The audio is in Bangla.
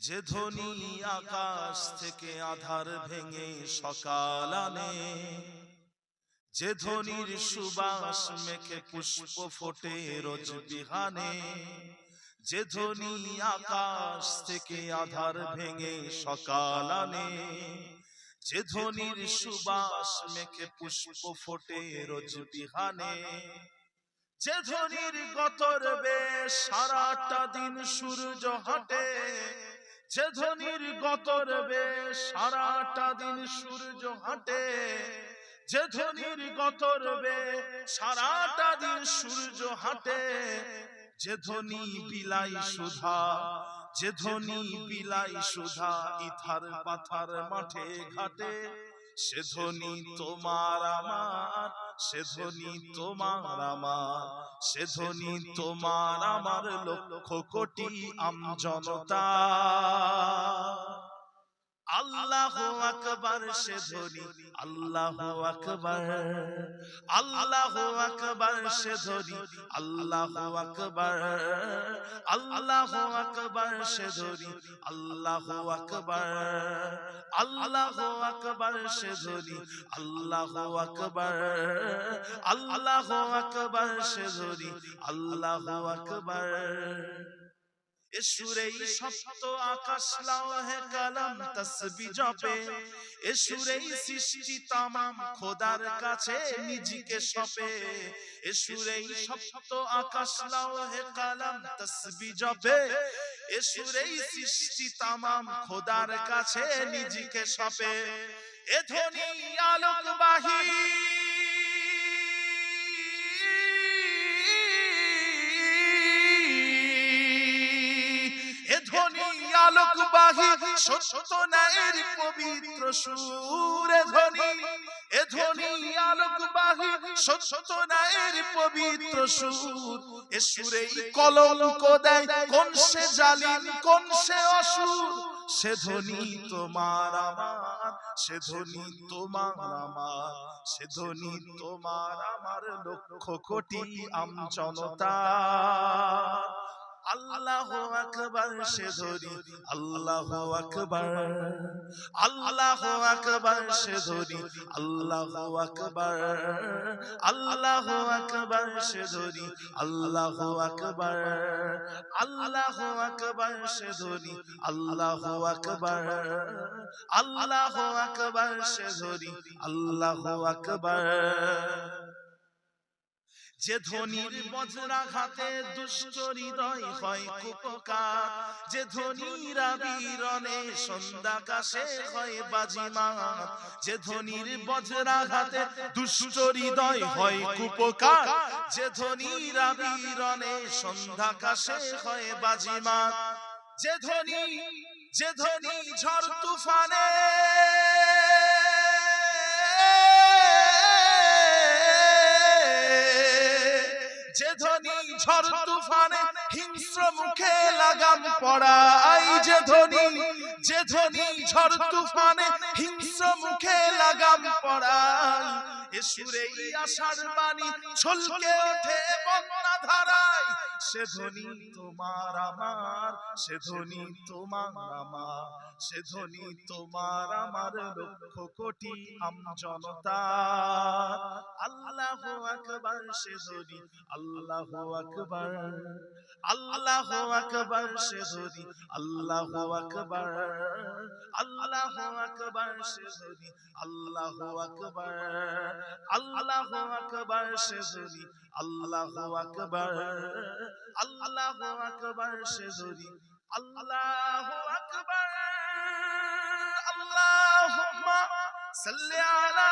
যে ধ্বনি আকাশ থেকে আধার ভেঙে সকাল আনে। যে ধ্বনির সুবাস মেখে পুষ্প ফোটে রোজ বিহানে। যে ধ্বনি আকাশ থেকে আধার ভেঙে সকাল আনে। যে ধ্বনির সুবাস মেখে পুষ্প ফোটে রোজ বিহানে। যে ধ্বনির গতর বেশ সারাটা দিন সূর্য হাটে। যে ধ্বনির গতর বেশ সারাটা দিন সূর্য হাঁটে। যে ধ্বনির গতর বে সারাটা দিন সূর্য হাটে। যে ধ্বনি বিলাই সুধা যে ধ্বনি বিলাই সুধা ইথার পাথার মাঠে ঘাটে। সে ধ্বনি তোমার আমার সে ধ্বনি তোমার আমার সে ধ্বনি তোমার আমার লক্ষ কোটি আম জনতা। আল্লাহ আকবার, সে ধ্বনি আল্লাহ আকবার। আল্লাহ আকবার, সে ধ্বনি আল্লাহ আকবার। আল্লাহ আকবার, সে ধ্বনি আল্লাহ আকবার। আল্লাহ আকবার, সে ধ্বনি আল্লাহ আকবার। আল্লাহ আকবার, সে ধ্বনি আল্লাহ আকবার। খোদার কাছে নিজেকে সপে। এসুরেই সপ্ত আকাশ লাওহে কালাম, তসবি জপে। এসুরেই সৃষ্টি তামাম, খোদার কাছে সপে। এ ধ্বনি আলোকবাহী সত্য নায়ের পবিত্র সুর ধ্বনি। এ ধ্বনি আলোকবাহী সত্য নায়ের পবিত্র সুর। এ কলঙ্ক দেয়, কোন সে জালিম, কোন সে অসুর। সে ধ্বনি তোমার আমার, সে ধ্বনি তোমার আমার, সে ধ্বনি তোমার আমার লক্ষ কোটি আম জনতা আল্লাহ আকবার সে ধরি, আল্লাহ আকবার। আল্লাহ আকবার সে ধরি, আল্লাহ আকবার। আল্লাহ আকবার সে ধরি, আল্লাহ আকবার। আল্লাহ আকবার সে ধরি, আল্লাহ আকবার। আল্লাহ আকবার সে ধরি, আল্লাহ আকবার। যে ধ্বনির বজ্রাঘাতে দুষ্ট হৃদয় হয় কুপকার, যে ধ্বনিরা বীরনে সন্ধ্যাকাশে হয় বাজিমা যে ধ্বনির বজ্রাঘাতে দুষ্ট হৃদয় হয় কুপকার, যে ধ্বনিরা বীরনে সন্ধ্যাকাশে হয় বাজিমা যে ধ্বনি যে ধ্বনি ঝড় তুফানে যে ধ্বনি ঝড় তুফানে হিংস্র মুখে লাগাম পড়াই যে ধ্বনি যে ধ্বনি ঝড় তুফানে হিংস্র মুখে লাগাম পড়াই এ সুরেই আশার বাণী ছলকে ওঠে বন্যা ধারায়। সে ধ্বনি তোমার আমার, সে ধ্বনি তোমার আমার, সে ধ্বনি তোমার আমার লক্ষ কোটি আম জনতা। আল্লাহ আকবার, সে ধ্বনি আল্লাহ আকবার আল্লাহ আকবার, সে ধ্বনি আল্লাহ আকবার আল্লাহ আকবার, সে ধ্বনি আল্লাহ আকবার আল্লাহ আকবার, সে ধ্বনি আল্লাহ আকবার। আল্লাহ আকবার সে ধরি। আল্লাহ আকবার আল্লাহ সাল্লি আলা